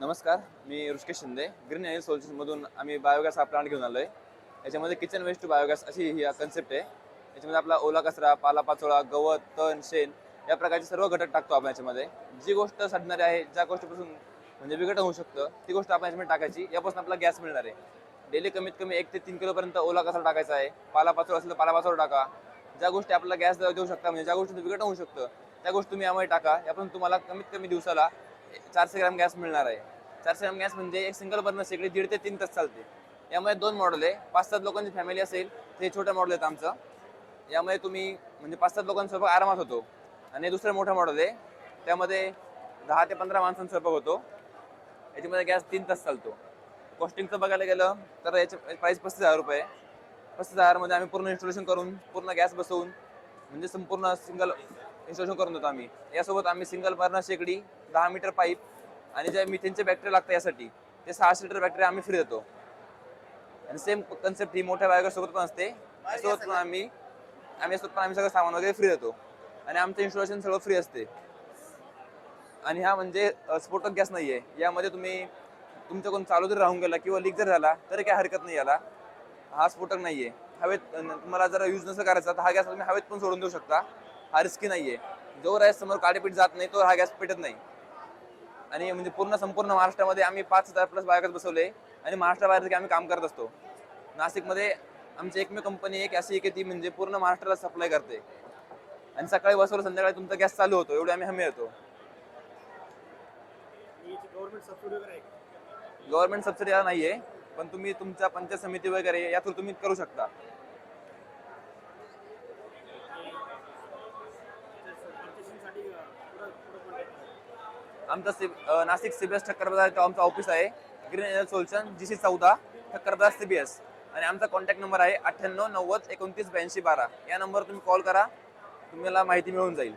नमस्कार मी Rishikesh Shinde. Green energy सोल्युशनमधून आम्ही बायोगॅस हा प्लांट घेऊन आलो आहे याच्यामध्ये किचन वेस्ट टू बायोगॅस अशी ही कन्सेप्ट आहे. याच्यामध्ये आपला ओला कचरा पालापाचोळा गवत तण शेण या प्रकारचे सर्व घटक टाकतो आपण याच्यामध्ये. जी गोष्ट सडणारी आहे ज्या गोष्टीपासून म्हणजे विघटन होऊ शकतं ती गोष्ट आपण याच्यामध्ये टाकायची. यापासून आपला गॅस मिळणार आहे. डेली कमीत कमी एक ते तीन किलोपर्यंत ओला कचरा टाकायचा आहे. पालापाचोळा असेल तर पालापाचोळा टाका. ज्या गोष्टी आपल्याला गॅस देऊ शकता म्हणजे ज्या गोष्टी विघटन होऊ शकतं त्या गोष्टी तुम्ही यामध्ये टाका. यापासून तुम्हाला कमीत कमी दिवसाला चारशे ग्रॅम गॅस मिळणार आहे. चारशे ग्रॅम गॅस म्हणजे एक सिंगल बर्नर शेगडी दीड ते तीन तास चालते. यामध्ये दोन मॉडेल आहे. पाच सात लोकांची फॅमिली असेल ते छोटं मॉडेल आहेत आमचं. यामध्ये तुम्ही म्हणजे पाच सात लोकांचा आरामात होतो. आणि दुसरं मोठं मॉडेल आहे. त्यामध्ये दहा ते पंधरा माणसांचा स्वयंपाक होतो. याच्यामध्ये गॅस तीन तास चालतो. कॉस्टिंगचं बघायला गेलं तर याचे प्राईस पस्तीस हजार रुपये. पस्तीस हजारमध्ये आम्ही पूर्ण इन्स्टॉलेशन करून पूर्ण गॅस बसवून म्हणजे संपूर्ण सिंगल इन्स्टॉलेशन करून देतो आम्ही. यासोबत आम्ही सिंगल बर्नर शेगडी दहा मीटर पाईप आणि जे मिथेनचे बॅटरी लागतात यासाठी ते सहाशे लिटर बॅटरी आम्ही फ्री देतो. आणि सेम कन्सेप्ट ही मोठ्या बायोगॅस सोबत पण असते. यासोबत पण आम्ही आम्ही यासोबत पण आम्ही सगळं सामान वगैरे फ्री देतो. आणि आमचं इन्स्टॉलेशन सगळं फ्री असते. आणि हा म्हणजे स्फोटक गॅस नाहीये. यामध्ये तुम्ही तुमच्याकडून चालू जर राहून गेला किंवा लीक जर झाला तरी काय हरकत नाही याला. हा स्फोटक नाहीये. हवेत अ, तुम्हाला जर यूज नसं करायचा तर हा गॅस तुम्ही हवेत पण सोडून देऊ शकता. हा रिस्की नाहीये. जोर आहे समोर काडेपीठ जात नाही तो हा गॅस पेटत नाही. आणि म्हणजे पूर्ण संपूर्ण महाराष्ट्रामध्ये आम्ही पाच हजार प्लस बायोगॅस बसवले. आणि महाराष्ट्राबाहेर देखील आम्ही काम करत असतो. नाशिकमध्ये आमची एकमेव कंपनी एक अशी की ती म्हणजे पूर्ण महाराष्ट्राला सप्लाय करते. आणि सकाळी बसवलं संध्याकाळी तुमचा गॅस चालू होतो. एवढे आम्ही हमी येतो. गव्हर्नमेंट सबसिडी आहे गव्हर्नमेंट सबसिडी नाहीये पण तुम्ही तुमच्या पंचायत समिती वगैरे यातून तुम्ही करू शकता. आमचं सी नाशिक सीबीएस ठक्कर बाजार इथं आमचं ऑफिस आहे. Green energy solution G C चौदा ठक्कर बाजार सीबीएस आणि आमचा कॉन्टॅक्ट नंबर आहे अठ्ठ्याण्णव नव्वद एकोणतीस ब्याऐंशी बारा. या नंबरवर तुम्ही कॉल करा. तुम्हाला माहिती मिळून जाईल.